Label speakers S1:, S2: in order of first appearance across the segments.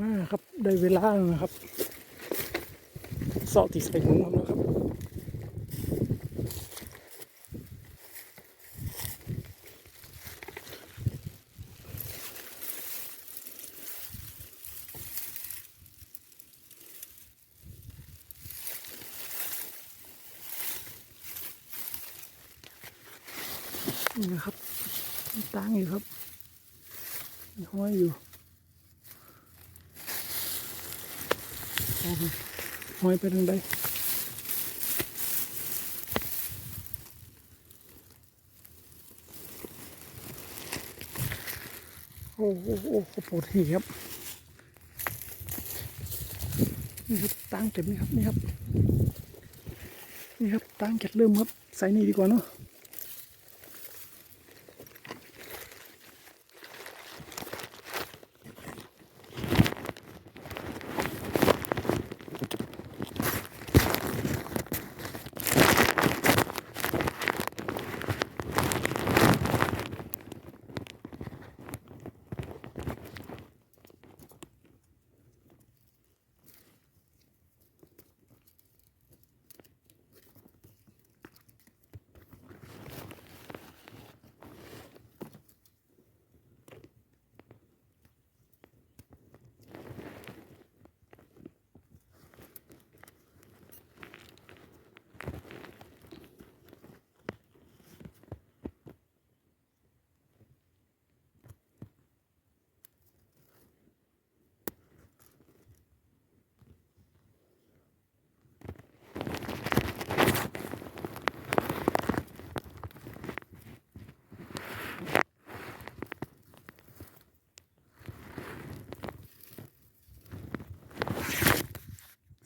S1: มาครับได้เวลาแล้วนะครับเสาะที่ใส่ถุงครับนะครับนี่นะครับตั้งอยู่ครับห้อยอยู่โอ้โห ห้อยไปทางใดโอ้โหโอ้โหปวดหีครับนี่ครับตั้งเต็มนี่ครับนี่ครับนี่ครับตั้งเก็ดเริ่มครับใส่นี่ดีกว่าเนาะ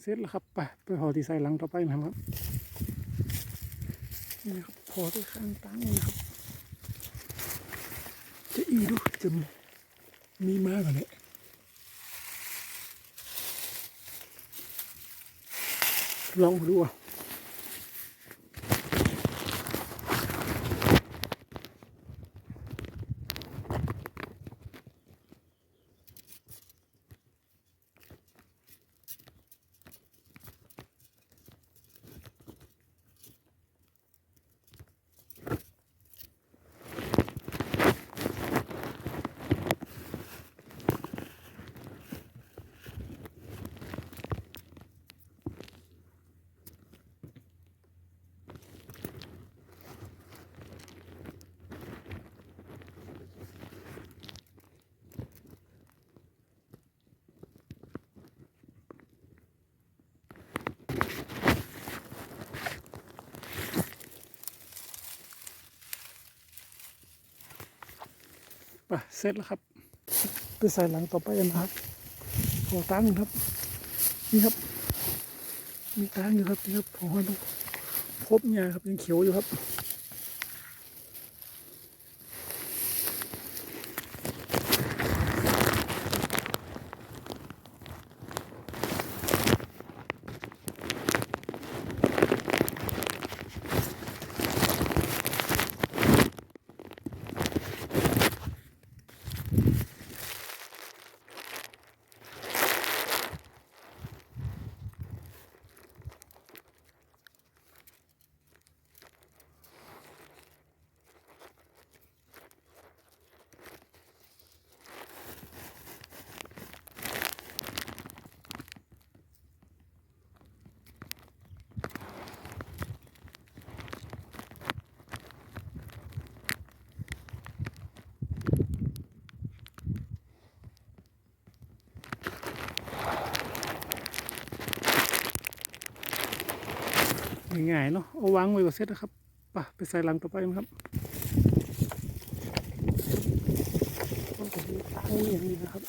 S1: สร็จแล้วครับไปไปห่อที่ใส่หลังต่อไปนะครับนี่ครับพอที่ข้างตั้งนี่นะครับ จะอีดูจะมีมีมากกว่านี้ลองดูอะ เสร็จแล้วครับ ไปใส่หลังต่อไปนะครับขอตั้งครับ นี่ครับ มีตั้งอยู่ครับนี่ครับห่อดูพบเนี่ยครับยังเขียวอยู่ครับ ง่ายๆเนาะเอาวางไว้กับเซตนะครับป่ะไปใส่ลังต่อไปนะครับต้องกดตั้งอย่างนี้นะครับ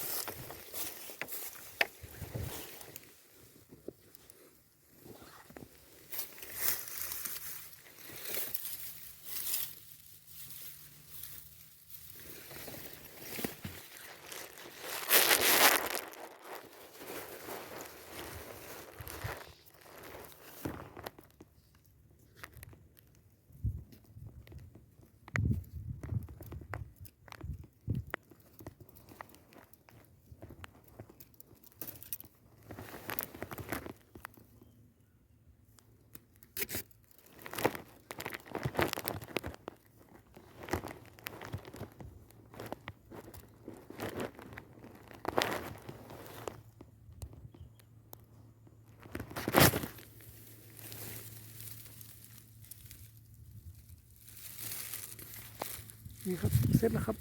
S1: นี่ครับเสร็จแล้วครับ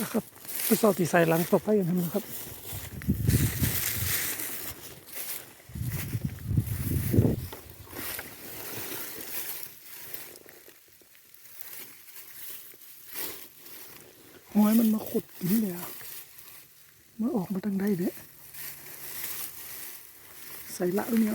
S1: นะครับไปสอบที่ใส่หลังต่อไปกันนครับหอยมันมาขุดกินเลยอะมันออกมาทางใดเนี่ยใส่ละด้วยเนี่ย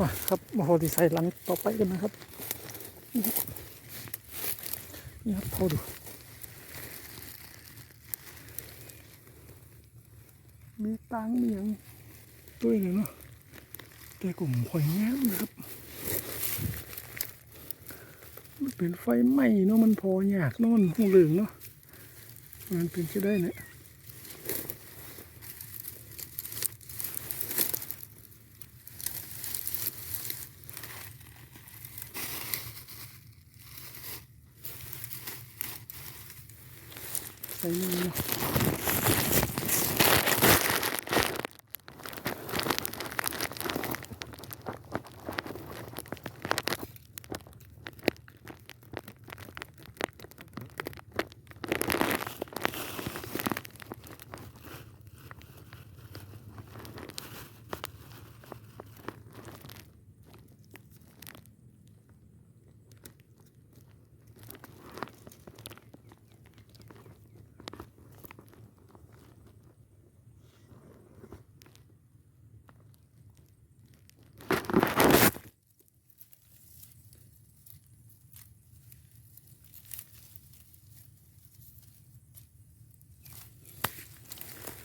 S1: มาครับมาพอดีไซน์หลังต่อไปกันนะครับ นี่ครับพอดูมีตังมีอย่างตัวหนึ่งเนาะแต่กลุ่มข่อยงามนะครับ มันเป็นไฟไหม้เนาะมันพอยากเนาะมันหูเหลืองเนาะมันเป็นจะได้เนี่ย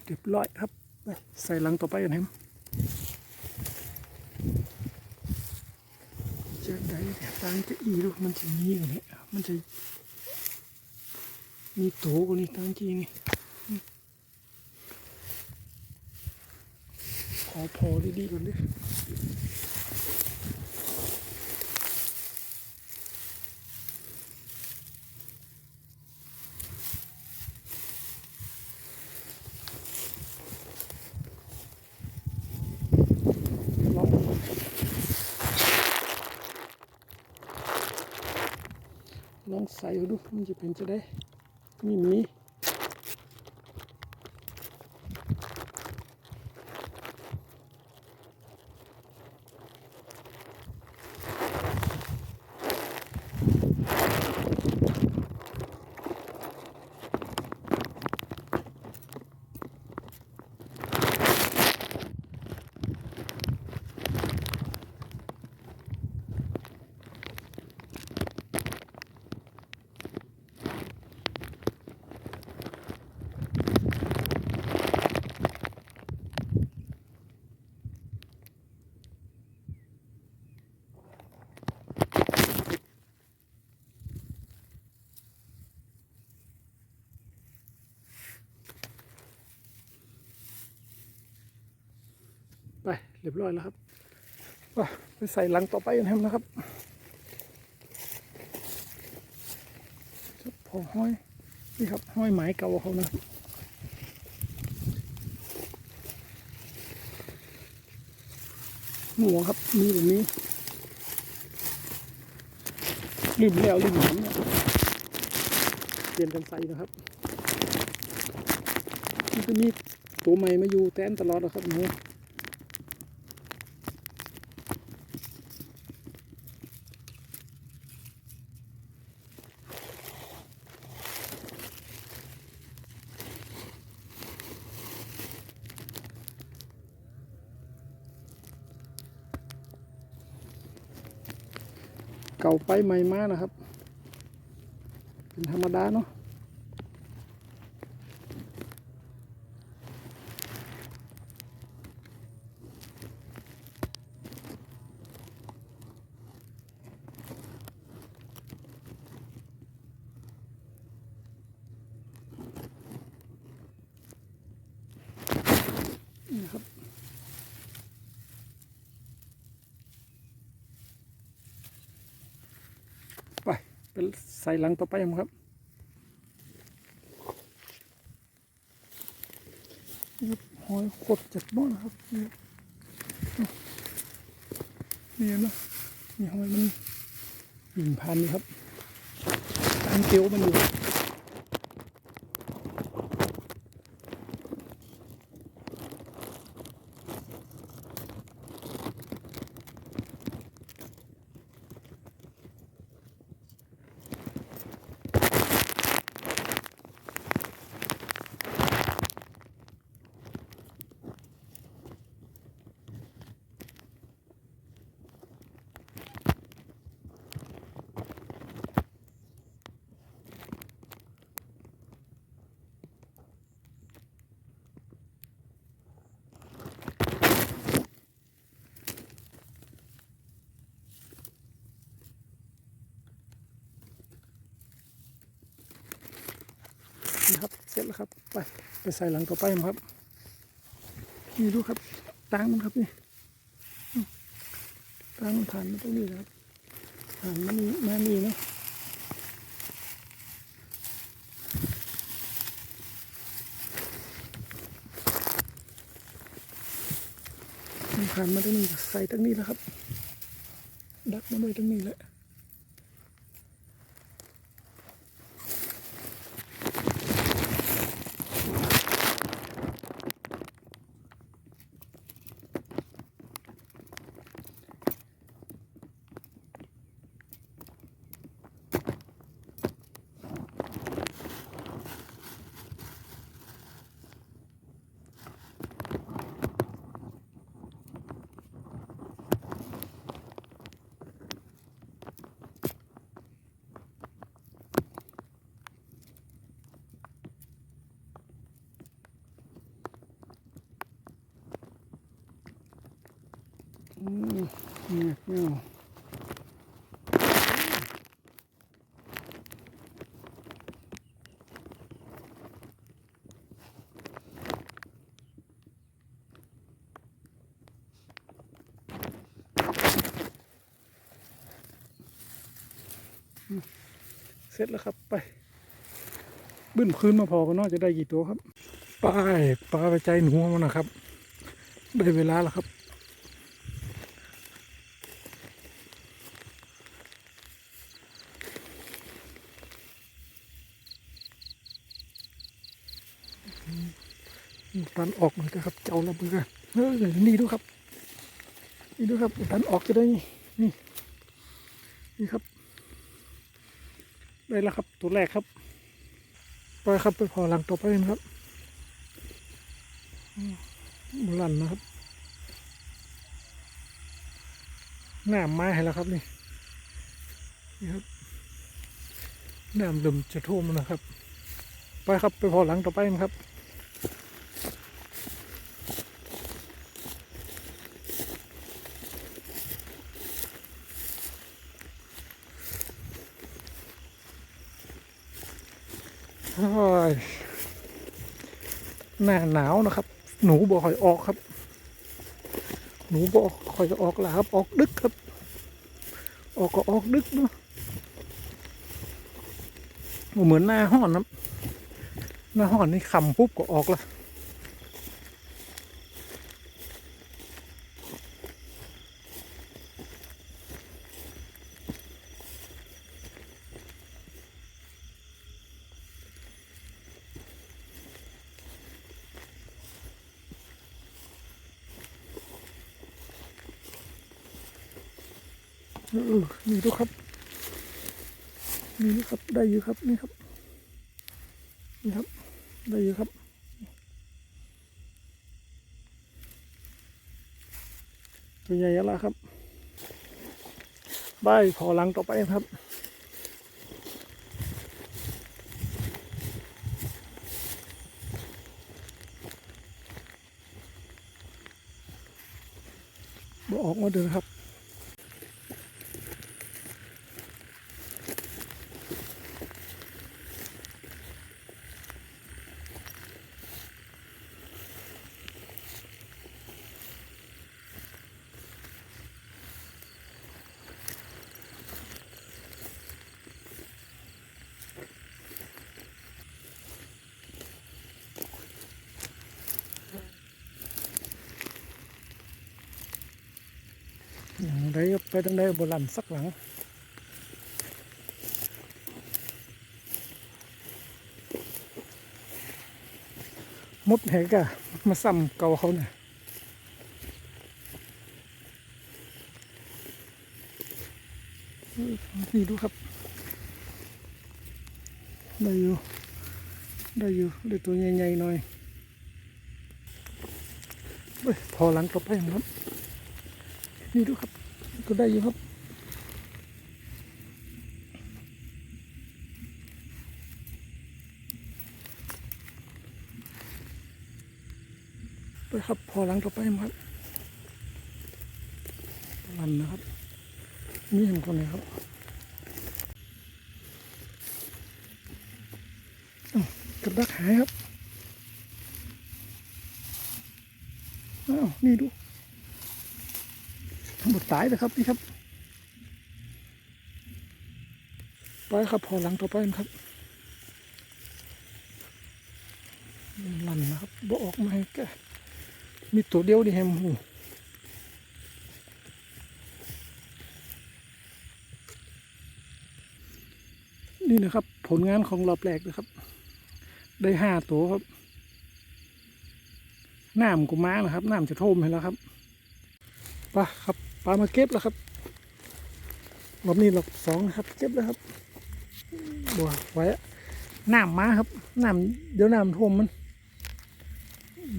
S1: เรียบร้อยครับไปใส่หลังต่อไปกันครับจะได้แต่ตังจะอีดูมันจะมีกว่านี้มันจะมีโตกว่านี้ตังจีนี่ขอพอดีๆก่อนดิลองลองใส่ ดูมั รียบร้อยแล้วครับไปใส่หลังต่อไปกันนะครับพอห้อยนี่ครับห้อยไม้เก่าเขานะหัวครับมีแบบนี้ริมแล้วริมหลังเนี่ยเปลี่ยนกันใส่นะครับมันจะมีตัวใหม่มาอยู่แต้นตลอดนะครับหนู เก่าไปใหม่มานะครับ เป็นธรรมดาเนาะนี่นะครับ ไปเป็นใส่หลังต่อไปครับนี่ครับหอยขดจัดบ้านนะครับนี่ครับนี่นะนี่หอยมันหินพันนี่ครับตามเกลียวมันอยู่ นี่ครับ เสร็จแล้วครับ ไปไปใส่หลังต่อไปครับ นี่ดูครับตังมันครับนี่ตังมันผ่านมาตรงนี้ครับผ่านมานี่มานี่เนาะผ่านมาตรงนี้ใส่ตรงนี้แล้วครับ ดักมาด้วยตรงนี้แหละ อืม เงียบเงียบเสร็จแล้วครับไป บึ้นคืนมาพอกันเนาะจะได้กี่ตัวครับ ไปปลาไปใจหนูมันนะครับ ได้เวลาแล้วครับ ดัน ออกเลยนะครับ เจ้าระเบือเออนี่ดูครับ นี่ดูครับดันออกจะได้นี่นี่ นี่ครับ ได้แล้วครับ ตัวแรกครับไปครับไปพอหลังต่อไปนะครับอืมบุลันนะครับ หน้าไม้ให้แล้วครับนี่ นี่ครับน้ำลืมจะท่วมนะครับ ไปครับไปพอหลังต่อไปนะครับ โอ้ย หน้าหนาวนะครับ หนูบ่อหอยออกครับ หนูบ่อหอยจะออกแล้วครับออกดึกครับ ออกก็ออกดึกเนาะเหมือนหน้าห้อนนะหน้าห้อนนี่คำปุ๊บก็ออกแล้วเออนี่ ดูครับนี่ครับได้อยู่ครับนี่ครับนี่ครับได้อยู่ครับตัวใหญ่แล้วครับใบายพอหลังต่อไปครับบออกมาเดินครับ อย่าง ไรก็ไปทางใดโบราณสักหลังมดแหกอะมาซ้ำเกาเข ก็ได้อยู่ครับไปครับพอหลังต่อไปครับลันนะครับนี่เห็นคนไหนครับอ้าวกับดักหายครับ อ้าว นี่ดู หมดตายเลยครับนี่ครับไปครับพอหลังต่อไปนะครับลันนะครับบออกมาให้แกมีตัวเดียวดิแฮมหูนี่นะครับ ผลงานของรอบแรกนะครับ ได้ห้าตัวครับน้ำกูม้านะครับน้ำจะท่วมให้แล้วครับปครับ ปลามาเก็บแล้วครับรอบนี้รอบสองครับ เก็บแล้วครับบัวไว้น้ำมาครับน้ำเดี๋ยวน้ำท่วมมัน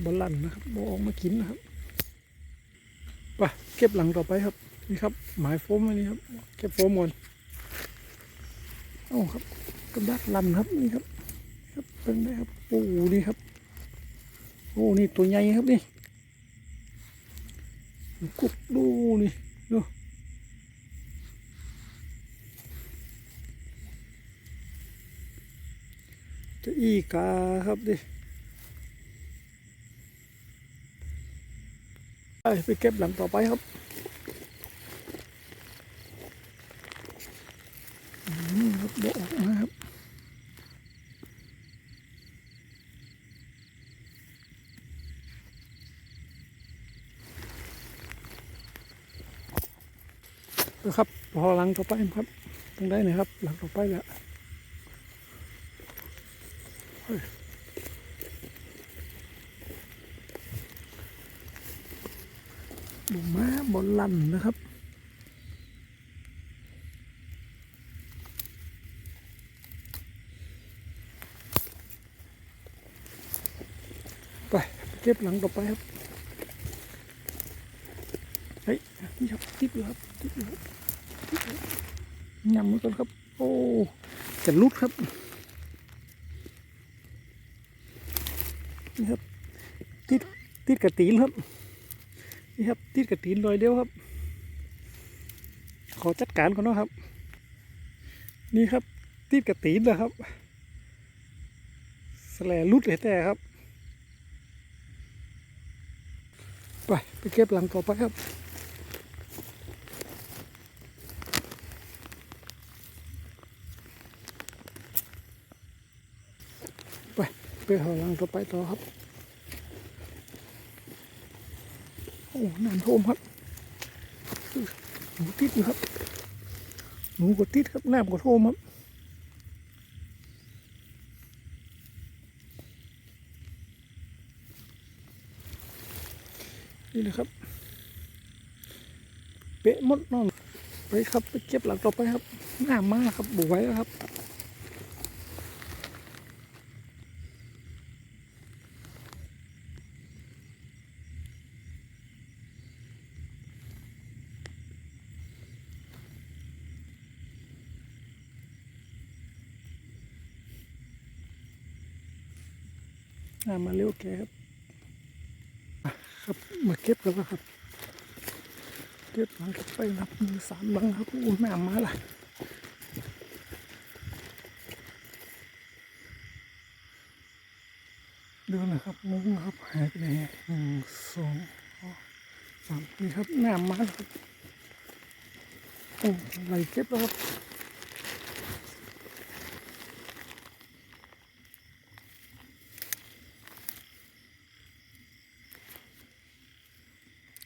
S1: บอลลันนะครับบอออกมากินนะครับไปเก็บหลังต่อไปครับ นี่ครับ หมายโฟมอันนี้ครับ เก็บโฟมก่อนโอ้ครับกระดักลันครับนี่ครับ ครับเป็นได้ครับโอ้นี่ครับโอ้นี่ตัวใหญ่ครับนี่ กุกดูนี่ดูจะอีกาครับดิไปไปเก็บหลังต่อไปครับอืมครับเดออกมาครับ นะครับ พอหลังต่อไปครับตรงได้นะครับ หลังต่อไปแล้วบุม้าบอลลันนะครับไปเก็บหลังต่อไปครับ ฮ้ยนี่ครับติดอยู่ครับติดอยู่ครับติดอยู่ครับยำมือกันครับ โอ้จะลุดครับนี่ครับติดติดกระตีนครับนี่ครับติดกระตีนลอยเดียวครับ ขอจัดการก่อนเนาะครับ นี่ครับติดกระตีนเลยครับแสลลุดเลยแต่ครับ ไป ไปเก็บหลังต่อไปครับ ไปหาลังต่อไปต่อครับโอ้น้ำท่วมครับหนูติดอยู่ครับ หนูก็ติดครับน้ำก็ท่วมครับนี่เลยครับ เป๊ะมดนองไปครับไปเก็บหลังต่อไปครับน้ำมากครับบุไว้แล้วครับ มาเร็วแกครับ ครับมาเก็บกันแล้วครับ เก็บหลังเก็บไปนับมือสามหลังครับอู้น้ำมาละดูนะครับมุ้งครับหายไปไหนหนึ่งสองสามนี่ครับน้ำมาแล้วครับโอ้ไหลเก็บแล้วครับ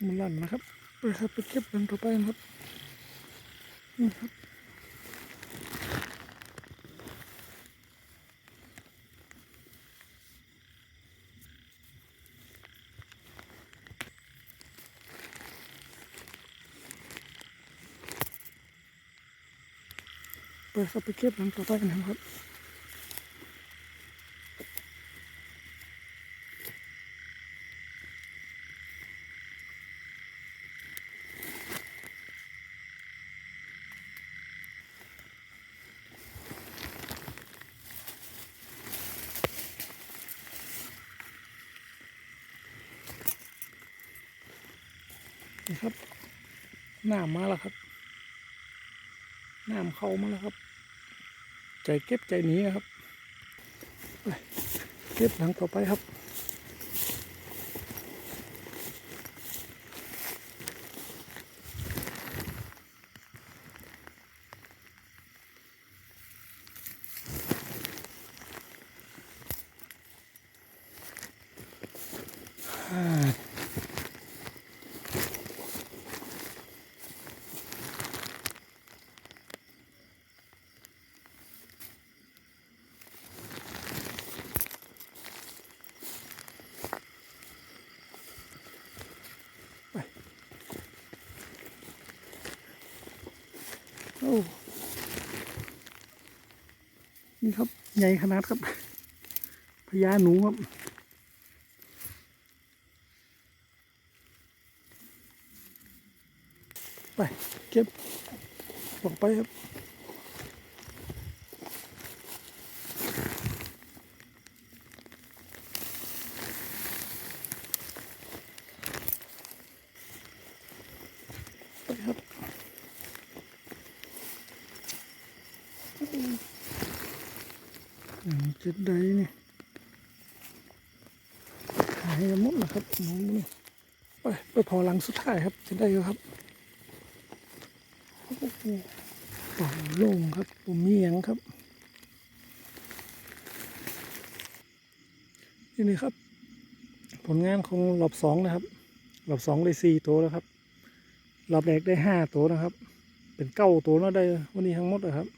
S1: มันลั่นนะครับ ไปครับไปเก็บกันต่อไปนะครับนี่ครับไปครับไปเก็บกันต่อไปนะครับ น้ำมาแล้วครับน้ำเข้ามาแล้วครับ ใจเก็บใจหนีนะครับเก็บหลังต่อไปครับโอ้นี่ครับ ใหญ่ขนาดครับพญาหนูครับไปเก็บออกไปครับ ไปครับ อย่างเจ็ดใดนี่หายหมดนะครับหนูนี่ไปไปพอหลังสุดท้ายครับจะได้แล้วครับโอ้โหปล่องโล่งครับผมมียงครับนี่นี่ครับ ผลงานของรอบสองนะครับรอบสองได้สี่ตัวแล้วครับรอบแรกได้ห้าตัวนะครับ เป็นเก้าตัวแล้วได้วันนี้ทั้งหมดนะครับ